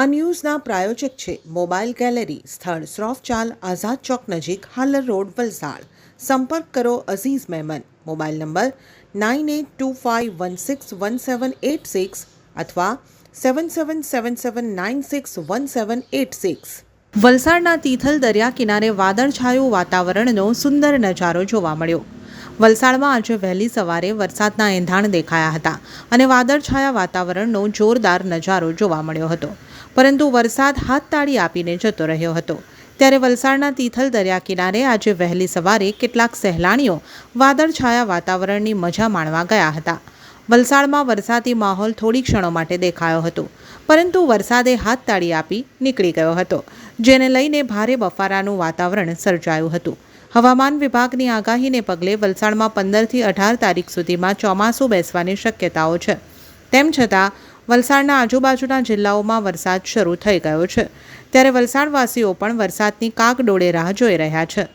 આ ન્યૂઝના પ્રાયોજક છે mobile gallery, સ્થળ શ્રોફ ચાલ આઝાદ ચોક નજીક હાલર રોડ, વલસાડ. સંપર્ક કરો Aziz Memon mobile number nine eight two five one six one seven eight six અથવા seven seven seven seven nine six one seven eight six. વલસાડના તિથલ દરિયા કિનારે વાદળછાયું વાતાવરણનો સુંદર નજારો જોવા મળ્યો. વલસાડમાં આજે વહેલી સવારે વરસાદના એંધાણ દેખાયા હતા અને વાદળછાયા વાતાવરણનો જોરદાર નજારો જોવા મળ્યો હતો. પરંતુ વરસાદ હાથતાળી આપીને જતો રહ્યો હતો. ત્યારે વલસાડના તિથલ દરિયા કિનારે આજે વહેલી સવારે કેટલાક સહેલાણીઓ વાદળછાયા વાતાવરણની મજા માણવા ગયા હતા. વલસાડમાં વરસાદી માહોલ થોડી ક્ષણો માટે દેખાયો હતો, પરંતુ વરસાદે હાથતાળી આપી નીકળી ગયો હતો, જેને લઈને ભારે બફારાનું વાતાવરણ સર્જાયું હતું. હવામાન વિભાગની આગાહીને પગલે વલસાડમાં પંદરથી અઢાર તારીખ સુધીમાં ચોમાસું બેસવાની શક્યતાઓ છે. તેમ છતાં, વલસાડના આજુબાજુના જિલ્લાઓમાં વરસાદ શરૂ થઈ ગયો છે. ત્યારે વલસાડવાસીઓ પણ વરસાદની કાગડોળે રાહ જોઈ રહ્યા છે.